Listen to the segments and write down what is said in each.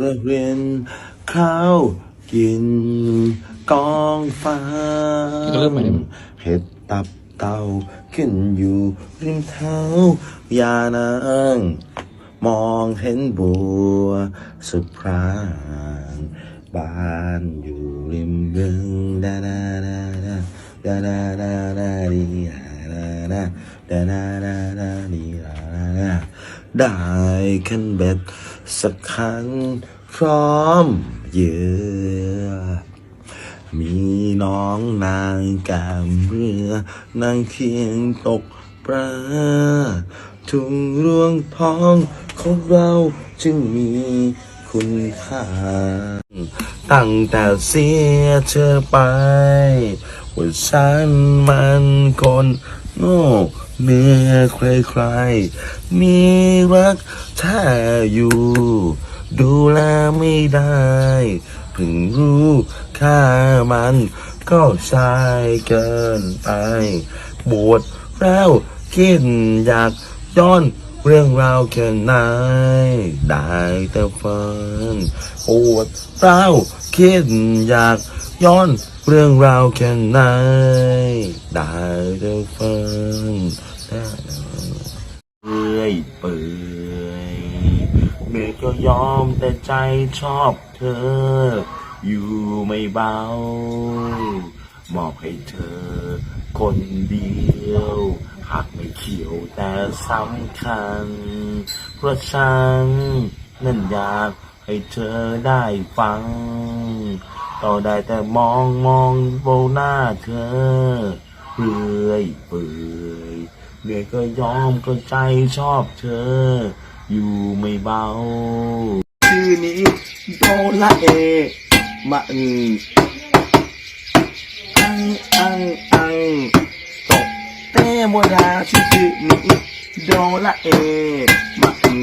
เระเรียนข้าวกินกองฟ้าก็เริ่มใหม่ได้ไหม เห็ดตับเต่าขึ้นอยู่ริมเท้ายานาง มองเห็นบัวสุพรางบ้านอยู่ริมบึงดาดาดาดาดาดาดาดาดีดาดาดาดาดาดาดีดาดาดาได้ขันเบ็ด สักคันพร้อมเยือมีน้องนางกามเรือนางเคียงตกปลาทุ่งรวงทองของเราจึงมีคุณค่า ตั้งแต่เสียเธอไปว่าฉันมันคนโง่ เนื้อใครๆมีรักแท้อยู่ ดูแลไม่ได้เพิ่งรู้ค่ามัน ก็ใช่เกินไปบวชแล้วคิดอยากย้อนเรื่องราวแค่ไหนได้แต่ฝันปวดร้าวคิดอยากย้อน เรื่องราวแค่ไหนได้แต่ฝันได้เปื่อยเปื่อยเมื่อยก็ยอมแต่ใจชอบเธอ อยู่ไม่เบามอบให้เธอ คนเดียวหากไม่เขียวแต่สำคัญเพราะฉันนั่นอยาก ให้เธอได้ฟังต่อได้แต่มองมองโบหน้าเธอเปื่อยเปื่อยเหนื่อยก็ยอมก็ใจชอบเธอ อยู่ไม่เบา ชื่อนี้โดละเอมาอืมอังอังอังตกเต้โมดาชื่อนี้โดละเอมาอื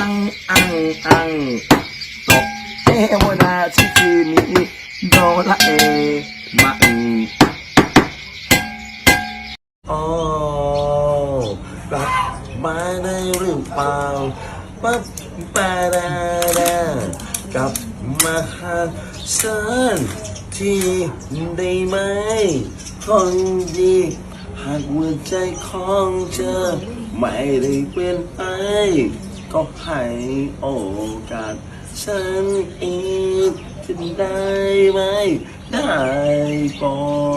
อังอังอังตกเต้โมดาชื่อนี้โดละเอมาอืมโอ้กลับมาได้หรือเปล่าปั๊บปาดาดากลับมาหาฉันที่ได้ไหมคนดีหากหัวใจของเธอไม่ได้เปลี่ยนไป ก็ให้โอกาสฉันอีกจะได้ไหม ได้โปร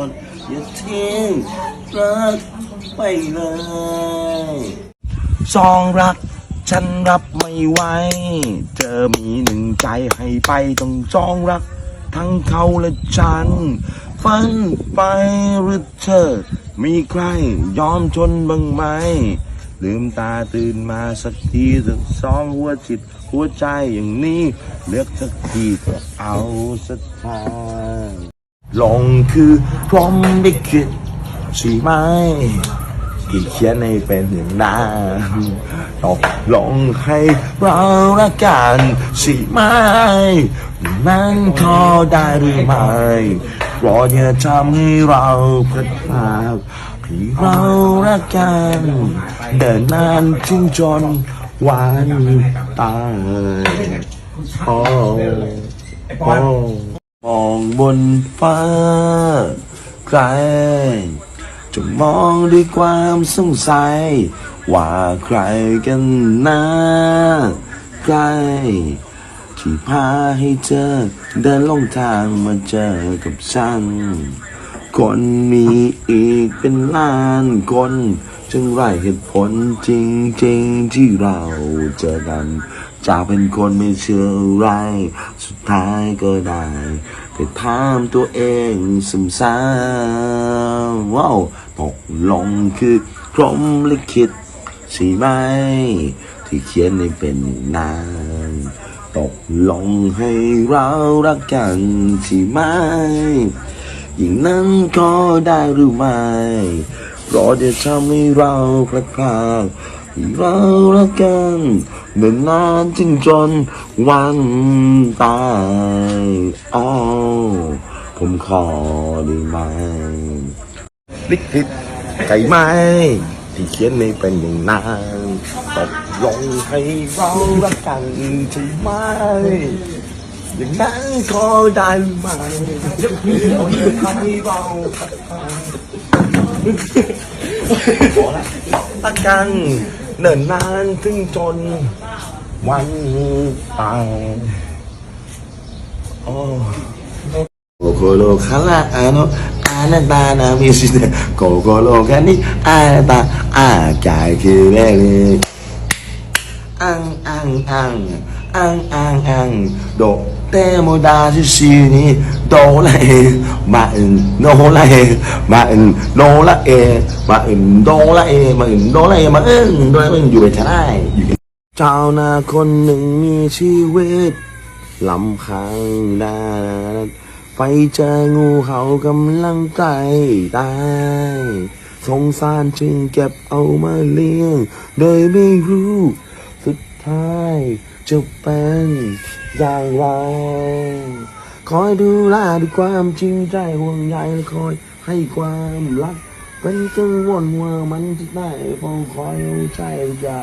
ดอย่าทิ้งรักไปเลยซองรักฉันรับไม่ไหว เธอมีหนึ่งใจให้ไปต้องจองรัก ทั้งเขาและฉัน ฝันไปหรือเธอ มีใครยอมทนบ้างไหม ลืมตาตื่นมาสักทีสักสองหัวจิตหัวใจอย่างนี้ เลือกสักทีก็เอาสักทางลงคือพร้อมได้คิดใช่ไหมที่เขียนให้เป็นอย่างนั้นตกลงให้เราละกันใช่ไหมนั้นขอได้หรือไม่โปรดอย่าทำให้เราพลาด พลาดให้เราละกันเดินนานจึงจนวันตายโอ้โอ้มองบนฟ้าไกลจะมองด้วยความสงสัย ว่าใครกันนะใครที่พาให้เธอเดินลงทางมาเจอกับฉัน คนมีอีกเป็นล้านคน จึงไรเหตุผลจริงๆที่เราเจอกันจะเป็นคนไม่เชื่ออะไร สุดท้ายก็ได้แต่ถามตัวเองซ้ำๆว้าวตกลงคือพรมลิขิตใช่ไหม ที่เขียนให้เป็นอย่างนั้นตกลงให้เรารักกันใช่ไหม อย่างนั้นก็ได้หรือไม่เพราะจะทำให้เราพลาดพลาดให้เรารักกันเดินนานจึงจนวันตายอ๋อผมขอได้ไหมลิขิตใจไหมที่เขียนไม่เป็นอย่างนั้นตกลงให้เรารักกันใช่ไหม ยังนั้นก็ได้ไหมทำให้เบาอากัรเนิ่นนานถึงจน วันตายโอ้โกโกโลคาราอาโนอานาตานามิสิเนโกโกโลคานิอานาตาอาจคือแรกเลยอังอังอังอังอังอังโด อยู่เจ้านาคนหนึ่งมีชีวิตลำพังดานไปเจองูเขากำลังใกล้ตายสงสารจึงเก็บเอามาเลี้ยง โดยไม่รู้สุดท้าย จะเป็นอย่างไร คอยดูแลด้วยความจริงใจห่วงใยและคอยให้ความรัก เป็นกังวลว่ามันจะได้เฝ้าคอยใจทุกอย่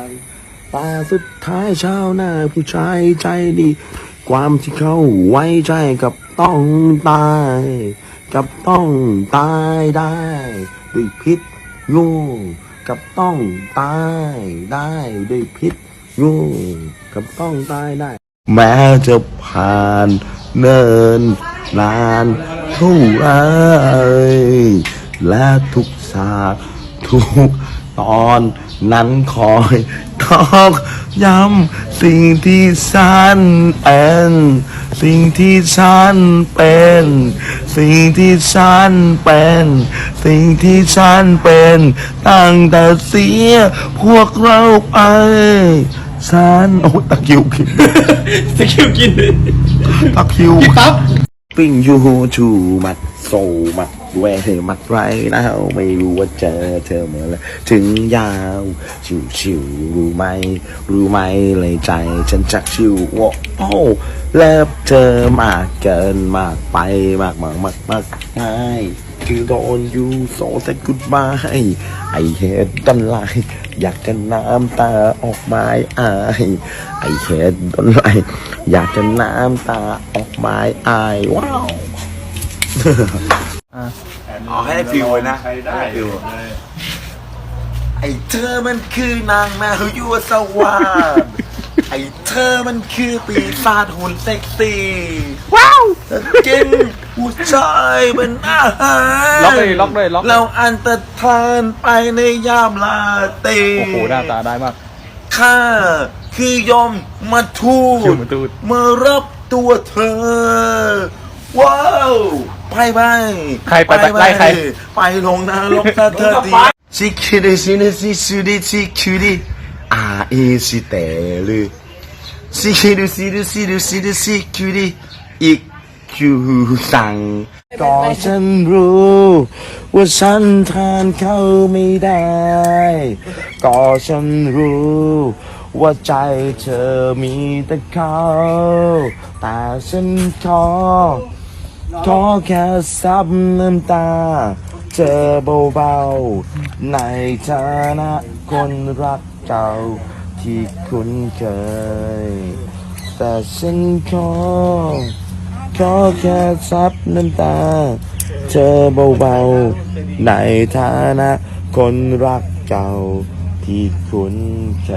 แต่สุดท้ายชาวนาผู้ชายใจดี ความที่เขาไว้ใจกับต้องตาย กับต้องตายได้ด้วยพิษงูกับต้องตายได้ด้วยพิษ งูกับต้องตายได้ แม้จะผ่านเนินนานเท่าไรและทุกศาสตร์ทุกตอนนั้นคอยตอก ย้ำสิ่งที่ฉันเป็นสิ่งที่ฉันเป็น สิ่งที่ฉันเป็น สิ่งที่ฉันเป็นตั้งแต่เสียพวกเราไปฉันโอ้ยตะคริวกินสกิลกินตะคริวปั๊บปิ้งยูชูมัด แหวมัดไรแล้วไม่รู้ว่าเจอเธอเมื่อไรถึงยาวชิวชิวรู้ไหมรู้ไหมเลยใจ ฉันจักชิวว่าโอ้แล้วเธอมากเกินมากไปมากมากมากมากไม่คือโดนยูโซแต่กุดบายไอเหตุดันไลอยากจะน้ำตาออกมาอายไอเหตุดันไลอยากจะน้ำตาออกมาอายว้าว อ๋อให้ได้ฟิวเลยนะใครได้ฟิวไอเธอมันคือนางแมวยั่วสวาดไอเธอมันคือปีศาจหุ่นเซ็กซี่ว้าวกินผู้ชายเป็นอาหารล็อกเลยล็อกเลยล็อก เราอันตรธานไปในยามลาตรี โอ้โหหน้าตาได้มาก ข้าคือยมมาทูยมมาทูต มารับตัวเธอ ว้าวไปไปใครไปไปไล่ใคร ไปลงนะลงซะเธอดีซิคิดิซินซิสุดิซิคิดิอาเอซิเตลืซิคิดิซิดิซิดิซิดิซิคิดิอีกคิวสังก็ฉันรู้ว่าฉันทานเขาไม่ได้ก็ฉันรู้ว่าใจเธอมีแต่เขาแต่ฉันขอ ขอแค่ซับน้ำตา เจอเบาๆ ในฐานะคนรักเก่าที่คุ้นเคย แต่ฉันขอขอแค่ซับน้ำตา เจอเบาๆ ในฐานะคนรักเก่าที่คุ้นเค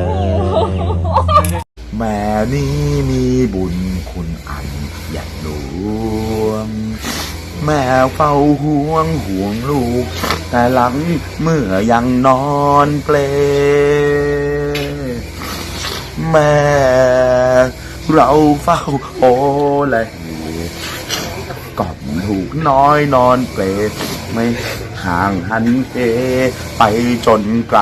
ย แม่นี้มีบุญคุณอันใหญ่หลวง แม่เฝ้าห่วงห่วงลูก แต่หลังเมื่อยังนอนเปล แม่เราเฝ้าโอและกอดถูกน้อยนอนเปลไม่ห่างหันเอไปจนไกล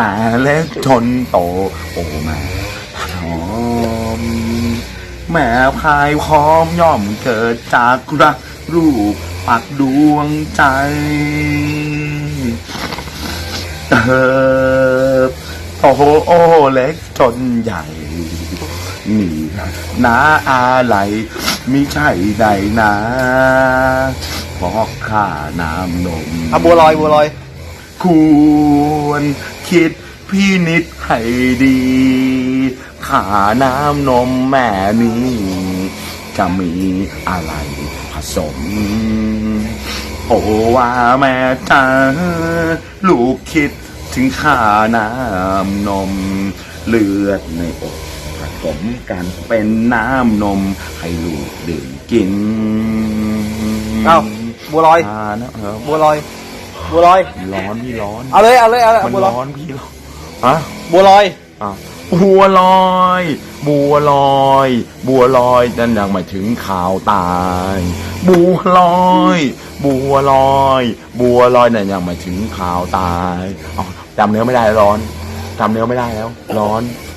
แต่เล็กจนโต โอ้แม่พร้อมแม่พายพร้อมย่อมเกิดจากรักรูปปักดวงใจเติบโตเล็กจนใหญ่ นี่นาอะไรมิใช่ใดนาเพราะค่าน้ำนมอะบัวลอยบัวลอย ควรคิดพี่นิดให้ดี ขาน้ำนมแม่นี้ จะมีอะไรผสม โอ้ว่าแม่จ้าลูกคิดถึงขาน้ำนม เลือดในอกผสมกันเป็นน้ำนม ให้ลูกดื่มกิน เอ้าบัวลอยขานะเออ บัวลอย บัวลอย ร้อนพี่ร้อน เอาเลย เอาเลย เอาเลยมันบัวลอยร้อนพี่ร้อนอะบัวลอย อะบัวลอย บัวลอย บัวลอยนั่นยังไม่ถึงข่าวตาย บัวลอย บัวลอย บัวลอยนั่นยังไม่ถึงข่าวตายเอาจำเนื้อไม่ได้แล้วร้อนจำเนื้อไม่ได้แล้ว ร้อน